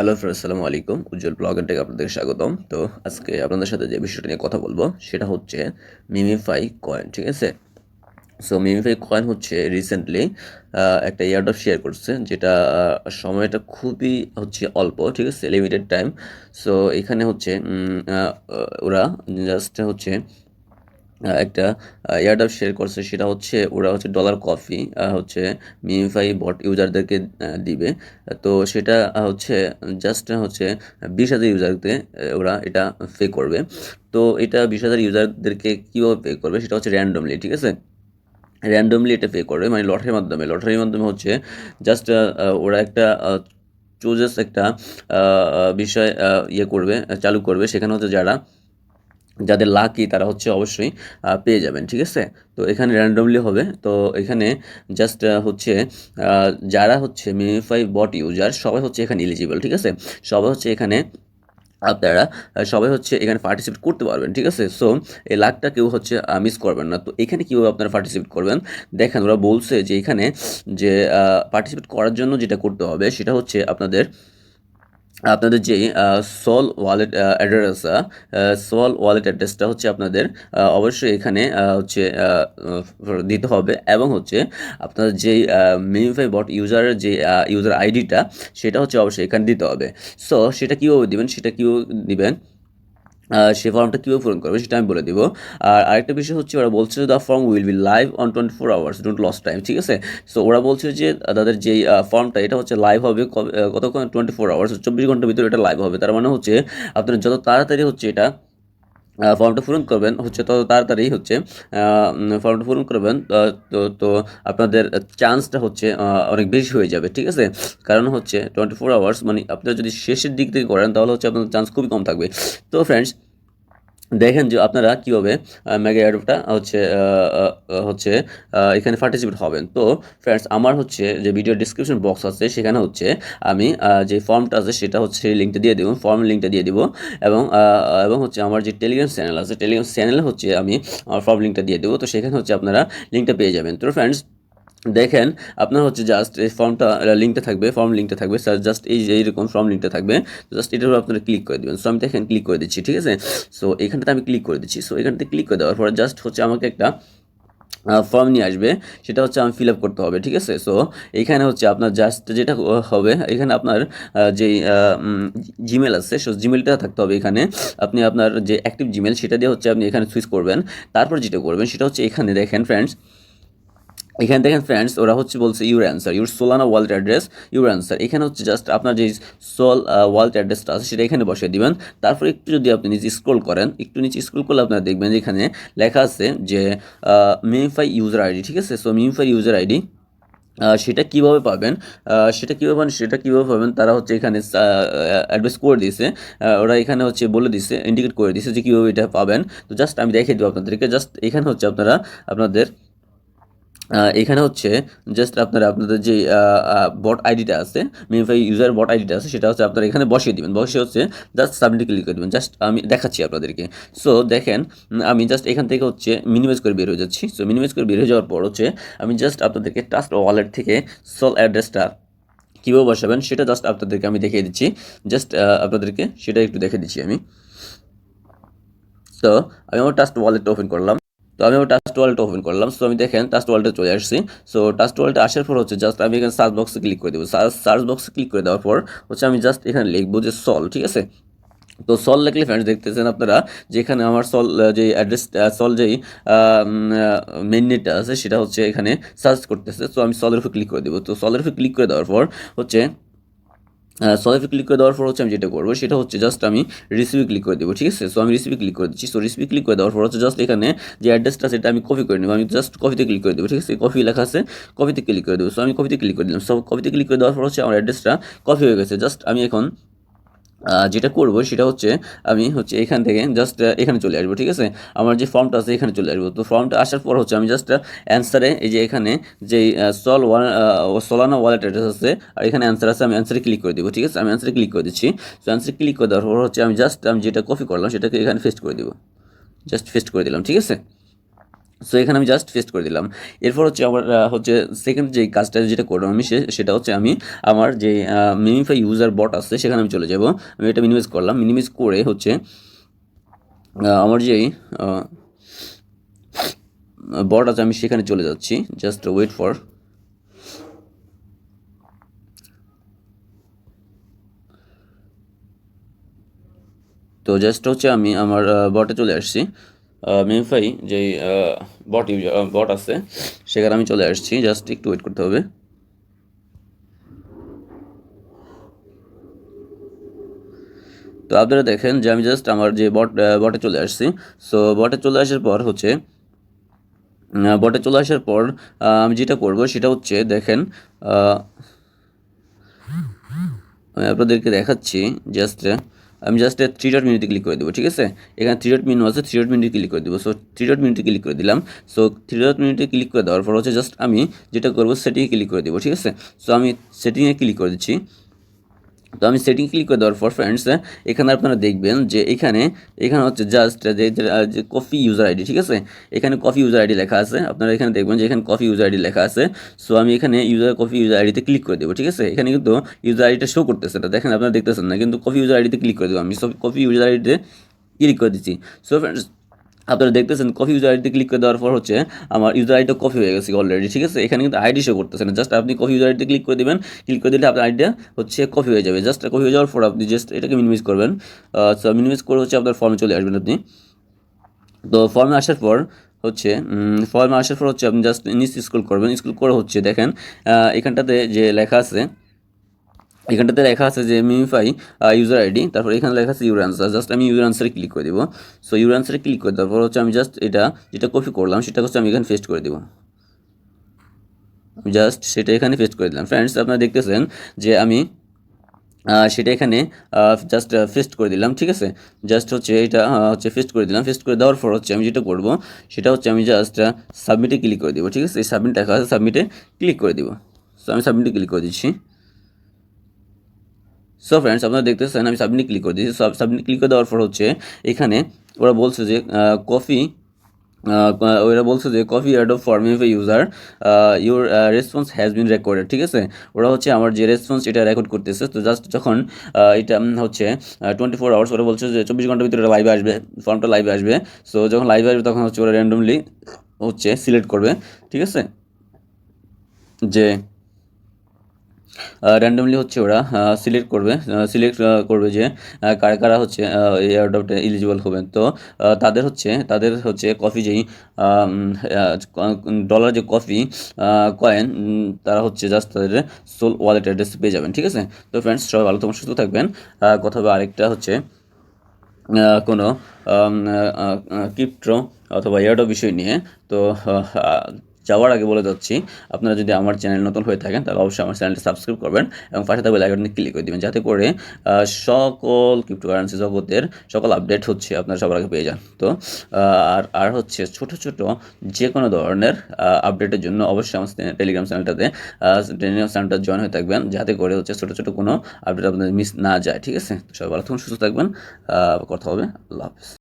Hello friend আসসালামু আলাইকুম। উজ্জ্বল blogger থেকে আপনাদের স্বাগতম। তো আজকে আপনাদের সাথে যে বিষয়টা নিয়ে কথা বলব, সেটা হচ্ছে মিমিফাই কয়েন ঠিক আছে? সো মিমিফাই কয়েন হচ্ছে রিসেন্টলি একটা ইয়ারডপ শেয়ার করছে, যেটা সময়টা খুবই হচ্ছে অল্প, ঠিক আছে? লিমিটেড টাইম সো এখানে হচ্ছে ওরা জাস্ট হচ্ছে একটা এয়ারডাপ শেয়ার করছে, সেটা হচ্ছে, ওরা হচ্ছে ডলার কফি হচ্ছে মিমিফাই বট ইউজারদেরকে দিবে। তো সেটা হচ্ছে জাস্ট হচ্ছে বিশ হাজার ইউজারকে ওরা এটা পে করবে। তো এটা বিশ হাজার ইউজারদেরকে কীভাবে পে করবে, সেটা হচ্ছে র্যান্ডমলি ঠিক আছে? র্যান্ডমলি এটা পে করবে মানে লটারির মাধ্যমে। লটারির মাধ্যমে হচ্ছে জাস্ট ওরা একটা চুজেস একটা বিষয় ইয়ে করবে চালু করবে। সেখানে হচ্ছে যারা যাদের লাকি তারা হচ্ছে অবশ্যই পেয়ে যাবেন, ঠিক আছে? তো এখানে র্যান্ডমলি হবে। তো এখানে জাস্ট হচ্ছে যারা হচ্ছে মিমিফাই বট ইউজার সবাই হচ্ছে এখানে এলিজিবল ঠিক আছে? সবাই হচ্ছে এখানে আপনারা সবাই হচ্ছে এখানে পার্টিসিপেট করতে পারবেন, ঠিক আছে? সো এই লাখটা কেউ হচ্ছে মিস করবেন না। তো এখানে কীভাবে আপনারা পার্টিসিপেট করবেন? দেখেন, ওরা বলছে যে এখানে যে পার্টিসিপেট করার জন্য যেটা করতে হবে, সেটা হচ্ছে আপনাদের আপনাদের যে Sol wallet address Sol wallet অ্যাড্রেসটা হচ্ছে আপনাদের অবশ্যই এখানে হচ্ছে দিতে হবে এবং হচ্ছে আপনাদের যেই মিনিফাই বট ইউজারের যে ইউজার আইডিটা সেটা হচ্ছে অবশ্যই এখানে দিতে হবে। সো সেটা কীভাবে দেবেন? সেটা কীভাবে দিবেন? সে ফর্মটা কীভাবে পূরণ করবে, সেটা আমি বলে দিব। আর আরেকটা বিষয় হচ্ছে, ওরা বলছে the form will be live on twenty four hours don't loss time ঠিক আছে? সো ওরা বলছে যে, তাদের যেই ফর্মটা এটা হচ্ছে লাইভ হবে কতক্ষণ? টোয়েন্টি ফোর আওয়ার্স চব্বিশ ঘণ্টার ভিতরে এটা লাইভ হবে। তার মানে হচ্ছে, আপনার যত তাড়াতাড়ি হচ্ছে এটা ফর্মটা পূরণ করবেন, হচ্ছে তত তাড়াতাড়ি হচ্ছে ফর্মটা পূরণ করবেন, তো তো আপনাদের চান্সটা হচ্ছে অনেক বেশি হয়ে যাবে, ঠিক আছে? কারণ হচ্ছে টোয়েন্টি ফোর আওয়ার্স মানে আপনারা যদি শেষের দিক থেকে করেন, তাহলে হচ্ছে আপনাদের চান্স খুবই কম থাকবে। তো ফ্রেন্ডস দেখেন যে আপনারা কীভাবে মেগা অ্যাডপটা হচ্ছে হচ্ছে এখানে পার্টিসিপেট হবেন। তো ফ্রেন্ডস আমার হচ্ছে যে ভিডিও ডিসক্রিপশন বক্স আছে, সেখানে হচ্ছে আমি যে ফর্মটা আছে, সেটা হচ্ছে লিঙ্কটা দিয়ে দেবো ফর্ম লিঙ্কটা দিয়ে দিব। এবং এবং হচ্ছে আমার যে টেলিগ্রাম চ্যানেল আছে টেলিগ্রাম চ্যানেলে হচ্ছে আমি, আমার ফর্ম লিঙ্কটা দিয়ে দেবো। তো সেখানে হচ্ছে আপনারা লিঙ্কটা পেয়ে যাবেন। তো ফ্রেন্ডস দেখেন, আপনার হচ্ছে জাস্ট এই ফর্মটা লিঙ্কটা থাকবে ফর্ম লিঙ্কটা থাকবে স্যার জাস্ট এই যে, এইরকম ফর্ম লিঙ্কটা থাকবে জাস্ট এটার উপর আপনারা ক্লিক করে দেবেন। সো আমি দেখেন ক্লিক করে দিচ্ছি, ঠিক আছে? সো এখানটাতে আমি ক্লিক করে দিচ্ছি। সো এখানটাতে ক্লিক করে দেওয়ার পরে জাস্ট হচ্ছে আমাকে একটা ফর্ম নিয়ে আসবে। সেটা হচ্ছে আমি ফিল আপ করতে হবে, ঠিক আছে? সো এখানে হচ্ছে আপনার জাস্ট যেটা হবে, এখানে আপনার যেই জিমেল আছে সো জিমেলটা থাকতে হবে এখানে। আপনি আপনার যে অ্যাক্টিভ জিমেল সেটা দিয়ে হচ্ছে আপনি এখানে সুইচ করবেন। তারপর যেটা করবেন, সেটা হচ্ছে এখানে দেখেন ফ্রেন্ডস এখানে দেখেন ফ্রেন্ডস ওরা হচ্ছে বলছে your answer your Solana wallet address your answer এখানে হচ্ছে জাস্ট আপনার যে সোল ওয়ালেট অ্যাড্রেসটা আছে, সেটা এখানে বসিয়ে দিবেন। তারপর একটু যদি আপনি নিচে স্ক্রোল করেন, একটু নিচে স্ক্রোল করলে আপনারা দেখবেন যে এখানে লেখা আছে যে মিমিফাই ইউজার আইডি ঠিক আছে? সো মিমিফাই ইউজার আইডি সেটা কীভাবে পাবেন? সেটা কীভাবে পাবেন? সেটা কীভাবে পাবেন? তারা হচ্ছে এখানে অ্যাডভাইস করে দিয়েছে। ওরা এখানে হচ্ছে বলে দিছে ইন্ডিকেট করে দিয়েছে যে কীভাবে এটা পাবেন। তো জাস্ট আমি দেখিয়ে দেবো আপনাদেরকে। জাস্ট এখানে হচ্ছে আপনারা, আপনাদের এখানে হচ্ছে জাস্ট আপনারা আপনাদের যে বট আইডিটা আছে মিনিফাই ইউজার বট আইডিটা আছে, সেটা হচ্ছে আপনারা এখানে বসিয়ে দিবেন। বসিয়ে হচ্ছে জাস্ট সাবমিট ক্লিক করে দেবেন। জাস্ট আমি দেখাচ্ছি আপনাদেরকে। সো দেখেন আমি জাস্ট এখান থেকে হচ্ছে মিনিমাইজ করে বের হয়ে যাচ্ছি। সো মিনিমাইজ করে বের হয়ে যাওয়ার পর হচ্ছে আমি জাস্ট আপনাদেরকে ট্রাস্ট ওয়ালেট থেকে সোল অ্যাড্রেসটা কীভাবে বসাবেন, সেটা জাস্ট আপনাদেরকে আমি দেখিয়ে দিচ্ছি। জাস্ট আপনাদেরকে সেটা একটু দেখে দিচ্ছি আমি। তো আমি আমার ট্রাস্ট ওয়ালেটটা ওপেন করলাম। তো আমি আমার টাস্ট ওয়ালেট ওপেন করলাম। সো আমি দেখেন টাস্ট ওয়ালেটে চলে আসছি। সো টাস্ট ওয়ালেটে আসার পর হচ্ছে জাস্ট আমি এখানে সার্চ বক্সে ক্লিক করে দেবো। সার্চ বক্সে ক্লিক করে দেওয়ার পর হচ্ছে আমি জাস্ট এখানে লিখব যে সল ঠিক আছে? তো সল লিখলে ফ্রেন্ডস দেখতেছেন আপনারা যেখানে আমার সল যে অ্যাড্রেস সল যেই মেন নেটটা আছে সেটা হচ্ছে এখানে সার্চ করতেছে। সো আমি সলের উপর ক্লিক করে দেবো। তো সলের উপর ক্লিক করে দেওয়ার পর হচ্ছে সলিভে ক্লিক করে দেওয়ার পর হচ্ছে আমি যেটা করব, সেটা হচ্ছে জাস্ট আমি রিসিভে ক্লিক করে দেবো, ঠিক আছে? সো আমি রিসিভে ক্লিক করে দিচ্ছি। সো রিসিভে ক্লিক করে দেওয়ার পর হচ্ছে জাস্ট এখানে যে অ্যাড্রেসটা সেটা আমি কপি করে নেব। আমি জাস্ট কপিতে ক্লিক করে দেবো, ঠিক আছে? কপি লেখা আছে কপিতে ক্লিক করে দেবো। সো আমি কপিতে ক্লিক করে দিলাম। সব কপিতে ক্লিক করে দেওয়ার পর হচ্ছে আমার অ্যাড্রেসটা কপি হয়ে গেছে। জাস্ট আমি এখন যেটা করব সেটা হচ্ছে আমি হচ্ছে এখান থেকে জাস্ট এখানে চলে আসব, ঠিক আছে? আমার যে ফর্মটা আছে এখানে চলে আসব। তো ফর্মটা আসার পর হচ্ছে আমি জাস্ট অ্যান্সারে এই যে এখানে যে সল সোলানা ওয়ালেট অ্যাড্রেস আছে, আর এখানে অ্যান্সার আছে, আমি অ্যান্সারে ক্লিক করে দেবো, ঠিক আছে? আমি অ্যান্সারে ক্লিক করে দিচ্ছি। তো অ্যান্সারে ক্লিক করে দেওয়ার পর হচ্ছে আমি জাস্ট আমি যেটা কপি করলাম সেটাকে এখানে ফেস্ট করে দেবো। জাস্ট ফেস্ট করে দিলাম, ঠিক আছে? সো এখানে আমি জাস্ট পেস্ট করে দিলাম। এরপর হচ্ছে আমার হচ্ছে সেকেন্ড যে কাজটা যেটা করলাম আমি সেটা হচ্ছে আমি আমার যে মিনিফাই ইউজার বট আছে, সেখানে আমি চলে যাব। আমি এটা মিনিমাইজ করলাম। মিনিমাইজ করে হচ্ছে আমার যেই বট আছে, আমি সেখানে চলে যাচ্ছি। জাস্ট ওয়েট ফর তো জাস্ট হচ্ছে আমি আমার বটে চলে আসছি। মিমফাই যে বট ইউজার বট আছে, সেখানে আমি চলে আসছি। জাস্ট একটু ওয়েট করতে হবে। তো আপনারা দেখেন যে আমি জাস্ট আমার যে বট বটে চলে আসছি। সো বটে চলে আসার পর হচ্ছে বটে চলে আসার পর আমি যেটা করব সেটা হচ্ছে, দেখেন আমি আপনাদেরকে দেখাচ্ছি জাস্ট আমি জাস্ট থ্রি ডট মিনিটে ক্লিক করে দেবো, ঠিক আছে? এখানে থ্রি ডট মিনিট আছে থ্রি ডট মিনিটে ক্লিক করে দেবো। সো থ্রি ডট মিনিটে ক্লিক করে দিলাম। সো থ্রি ডট মিনিটে ক্লিক করে দেওয়ার পর হচ্ছে জাস্ট আমি যেটা করব সেটিংয়ে ক্লিক করে দেবো, ঠিক আছে? সো আমি সেটিংয়ে ক্লিক করে দিচ্ছি। তো আমি সেটিং ক্লিক করে দেওয়ার পর ফ্রেন্ডস এখানে আপনারা দেখবেন যে এখানে এখানে হচ্ছে জাস্ট যে কফি ইউজার আইডি ঠিক আছে? এখানে কফি ইউজার আইডি লেখা আছে। আপনারা এখানে দেখবেন যে এখানে কফি ইউজার আইডি লেখা আছে। সো আমি এখানে ইউজার কফি ইউজার আইডিতে ক্লিক করে দেবো, ঠিক আছে? এখানে কিন্তু ইউজার আইডিটা শো করতেছে না। দেখেন আপনারা দেখতেছেন না, কিন্তু কফি ইউজার আইডিতে ক্লিক করে দেবো আমি। সব কফি ইউজার আইডিতে ক্লিক করে দিচ্ছি। সো ফ্রেন্ডস আপনারা দেখতেছেন কফি ইউজার আইডিতে ক্লিক করে দেওয়ার পর হচ্ছে আমার ইউজার আইডিটা কফি হয়ে গেছে অলরেডি ঠিক আছে? এখানে কিন্তু আইডি শো করতেছে না। জাস্ট আপনি কফি ইউজার আইডিতে ক্লিক করে দেবেন। ক্লিক করে দিলে আপনার আইডিয়া হচ্ছে কফি হয়ে যাবে। জাস্ট কফি হয়ে যাওয়ার পর আপনি জাস্ট এটাকে মিনিমাইজ করবেন। সো মিনিমাইজ করে হচ্ছে আপনার ফর্মে চলে আসবেন আপনি। তো ফর্মে আসার পর হচ্ছে ফর্মে আসার পর হচ্ছে আপনি জাস্ট নিচে স্কুল করবেন। স্কুল করে হচ্ছে দেখেন এখানটাতে যে লেখা আছে এখানটাতে লেখা আছে যে মিমিফাই ইউজার আইডি তারপর এখানে লেখা আছে ইউর আনসার জাস্ট আমি ইউর আনসারে ক্লিক করে দিব। সো ইউর আনসারে ক্লিক করে দেওয়ার পর হচ্ছে আমি জাস্ট এটা, যেটা কপি করলাম, সেটা হচ্ছে আমি এখানে পেস্ট করে দিব। জাস্ট সেটা এখানে পেস্ট করে দিলাম। ফ্রেন্ডস আপনারা দেখতেছেন যে আমি সেটা এখানে জাস্ট ফেস্ট করে দিলাম, ঠিক আছে? জাস্ট হচ্ছে এটা হচ্ছে ফেস্ট করে দিলাম। ফেস্ট করে দেওয়ার পর হচ্ছে আমি যেটা করব, সেটা হচ্ছে আমি জাস্ট সাবমিটে ক্লিক করে দেবো, ঠিক আছে? এই সাবমিট লেখা আছে সাবমিটে ক্লিক করে দেবো। সো আমি সাবমিটে ক্লিক করে দিচ্ছি। সো ফ্রেন্ডস আপনারা দেখতেছেন, আমি সাবমিট ক্লিক করে দিয়েছি। সাবমিট ক্লিক করে দেওয়ার পর হচ্ছে, এখানে ওরা বলছে যে কফি ওরা বলছে যে coffee add of for মিফ user your response has been recorded ঠিক আছে? ওরা হচ্ছে আমার যে রেসপন্স এটা রেকর্ড করতেছে। তো জাস্ট যখন এটা হচ্ছে টোয়েন্টি ফোর আওয়ার্স ওরা বলছে যে, চব্বিশ ঘণ্টার ভিতরে লাইভে আসবে ফর্মটা লাইভে আসবে। সো যখন লাইভে আসবে, তখন হচ্ছে ওরা র্যান্ডমলি হচ্ছে সিলেক্ট করবে, ঠিক আছে? যে র্যান্ডমলি হচ্ছে ওরা সিলেক্ট করবে সিলেক্ট করবে যে কারা কারা হচ্ছে এই এয়ারডপটা এলিজিবল হবেন তো তাদের হচ্ছে তাদের হচ্ছে কফি যেই ডলার যে কফি কয়েন তারা হচ্ছে জাস্ট তাদের সোল ওয়ালেট অ্যাড্রেস পেয়ে যাবেন, ঠিক আছে? তো ফ্রেন্ডস সবাই ভালো তোমার সুস্থ থাকবেন। কথা হবে আরেকটা হচ্ছে কোনো ক্রিপ্টো অথবা এয়ারডো বিষয় নিয়ে। তো যাওয়ার আগে বলে যাচ্ছি, আপনারা যদি আমার চ্যানেল নতুন হয়ে থাকেন, তাহলে অবশ্যই আমার চ্যানেলটি সাবস্ক্রাইব করবেন এবং পাশে থাকবে লাইকনে ক্লিক করে দেবেন, যাতে করে সকল ক্রিপ্টোকারেন্সি জগতের সকল আপডেট হচ্ছে, আপনারা সবার আগে পেয়ে যান। তো আর আর হচ্ছে ছোট ছোট যে কোনো ধরনের আপডেটের জন্য অবশ্যই আমার টেলিগ্রাম চ্যানেলটাতে টেলিগ্রাম চ্যানেলটা জয়েন হয়ে থাকবেন, যাতে করে হচ্ছে ছোট ছোট কোনো আপডেট আপনাদের মিস না যায়, ঠিক আছে? সবাই ভালো থাকুন, সুস্থ থাকবেন কথা হবে, আল্লাহ হাফিজ।